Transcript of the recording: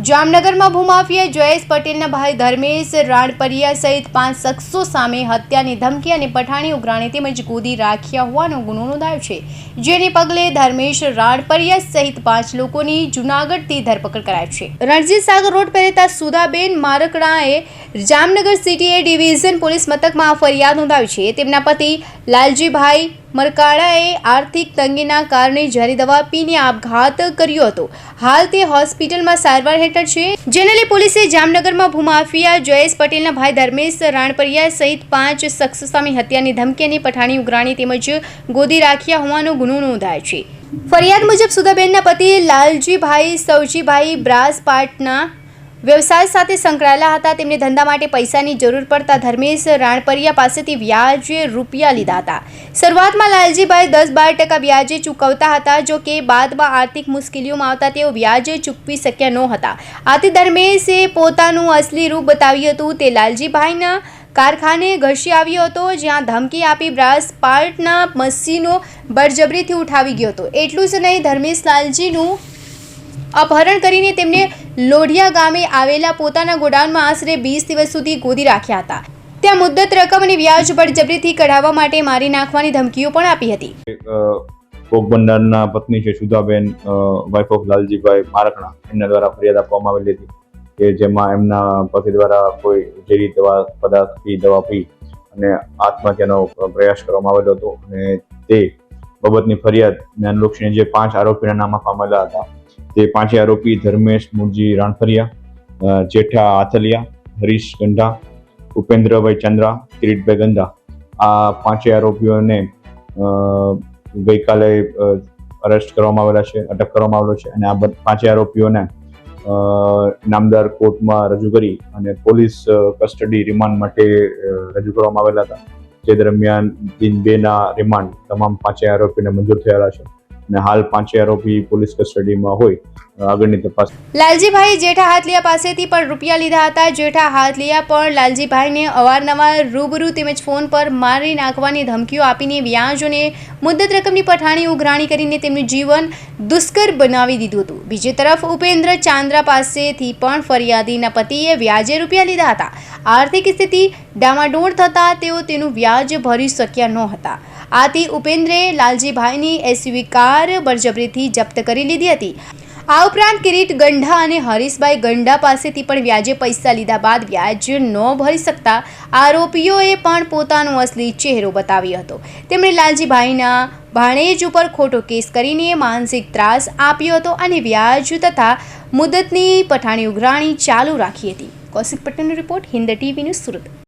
જામનગરમાં ભૂમાફિયા જયેશ પટેલના ભાઈ ધર્મેશ રાણપરિયા સહિત પાંચ શખ્સો સામે હત્યાની ધમકી અને પઠાણી ઉઘરાણી તેમજ ગોદી રાખ્યા હોવાનો ગુનો નોંધાયો છે. જેને પગલે ધર્મેશ રાણપરિયા સહિત પાંચ લોકોની જુનાગઢથી ધરપકડ કરાઈ છે. રણજીત સાગર રોડ પર રહેતા Sudhaben મારકડાએ Jamnagar city A division police મથકમાં ફરિયાદ નોંધાવી છે. તેમના પતિ લાલજીભાઈ મરકાળાએ આર્થિક તંગીના કારણે ઝેરી દવા પીને આપઘાત કર્યો હતો. હાલ તે હોસ્પિટલમાં સારવાર હેઠળ છે. જેને પોલીસે જામનગરમાં ભૂમાફિયા જયેશ પટેલના ભાઈ ધર્મેશ રાણપરિયા સહિત પાંચ શખ્સો સામે હત્યાની ધમકી પઠાણી ઉઘરાણી તેમજ ગોદી રાખ્યા હોવાનો ગુનો નોંધાયો છે. ફરિયાદ મુજબ સુધાબેનના પતિ લાલજીભાઈ સૌજીભાઈ બ્રાસ પાટના વ્યવસાય સાથે સંકળાયેલા હતા. તેમને ધંધા માટે પૈસાની જરૂર પડતા ધર્મેશ રાણપરિયા પાસેથી વ્યાજે રૂપિયા લીધા હતા. શરૂઆતમાં લાલજીભાઈ દસ બાર ટકા વ્યાજે ચૂકવતા હતા. જો કે બાદમાં આર્થિક મુશ્કેલીઓમાં આવતા તેઓ વ્યાજે ચૂકવી શક્યા ન હતા. આથી ધર્મેશે પોતાનું અસલી રૂપ બતાવ્યું હતું. તે લાલજીભાઈના કારખાને ઘસી આવ્યો હતો, જ્યાં ધમકી આપી બ્રાસ પાર્ટના મશીનો બળજબરીથી ઉઠાવી ગયો હતો. એટલું જ નહીં, ધર્મેશ લાલજીનું અપહરણ કરીને તેમને લોઢિયા ગામે આવેલા પોતાના ગોડાઉનમાં આશરે વીસ દિવસ સુધી ગોદી રાખ્યા હતા. ત્યાં મુદ્દત રકમ અને વ્યાજ બળજબરીથી કઢાવવા માટે મારી નાખવાની ધમકીઓ પણ આપી હતી. કોક ભંડારના પત્ની છે સુધાબેન વાઇફ ઓફ લાલજીભાઈ મારકણા. એમના દ્વારા ફરિયાદ આપવામાં આવેલી હતી કે જેમાં એમના પતિ દ્વારા કોઈ ઝેરી દવા, પદાર્થ પી, દવા પી અને આત્મહત્યાનો પ્રયાસ કરવામાં આવેલો હતો અને તે બાબતની ફરિયાદ અનુલક્ષીને જે પાંચ આરોપીના નામ આપવામાં આવેલા હતા તે પાંચે આરોપી ધર્મેશ, મુરજી, રાણફરિયા જેઠા આથલિયા, હરીશ ગંઢા, ઉપેન્દ્રભાઈ ચંદ્રા, કિરીટભાઈ ગંધા આ પાંચે આરોપીઓને ગઈકાલે અરેસ્ટ કરવામાં આવેલા છે, અટક કરવામાં આવેલો છે અને આ પાંચે આરોપીઓને નામદાર કોર્ટમાં રજૂ કરી અને પોલીસ કસ્ટડી રિમાન્ડ માટે રજૂ કરવામાં આવેલા હતા. જે દરમિયાન દિન બેના રિમાન્ડ તમામ પાંચે આરોપીને મંજૂર થયેલા છે. અને હાલ પાંચે આરોપી પોલીસ કસ્ટડીમાં હોય આગળની તપાસ. લાલજીભાઈ જેઠા હાથલિયા પાસેથી પણ રૂપિયા લીધા હતા. જેઠા હાથલિયા પણ લાલજીભાઈને અવારનવાર રૂબરૂ તેમજ ફોન પર મારી નાખવાની ધમકીઓ આપીને વ્યાજ અને મુદ્દત રકમની પઠાણી ઉઘરાણી કરીને તેમનું જીવન દુષ્કર બનાવી દીધું હતું. બીજી તરફ ઉપેન્દ્ર ચાંદ્રા પાસેથી પણ ફરિયાદીના પતિએ વ્યાજે રૂપિયા લીધા હતા. આર્થિક સ્થિતિ ડામાડોળ થતાં તેઓ તેનું વ્યાજ ભરી શક્યા ન હતા. આથી ઉપેન્દ્રે લાલજીભાઈની એસયુવી કાર બળજબરીથી જપ્ત કરી લીધી હતી. આ ઉપરાંત કિરીટ ગંઢા અને હરીશભાઈ ગંઢા પાસેથી પણ વ્યાજે પૈસા લીધા બાદ વ્યાજ ન ભરી શકતા આરોપીઓએ પણ પોતાનો અસલી ચહેરો બતાવ્યો હતો. તેમણે લાલજીભાઈના ભાણેજ ઉપર ખોટો કેસ કરીને માનસિક ત્રાસ આપ્યો હતો અને વ્યાજ તથા મુદતની પઠાણી ઉઘરાણી ચાલુ રાખી હતી. કૌશિક પટેલનો report Hind TV news Surat.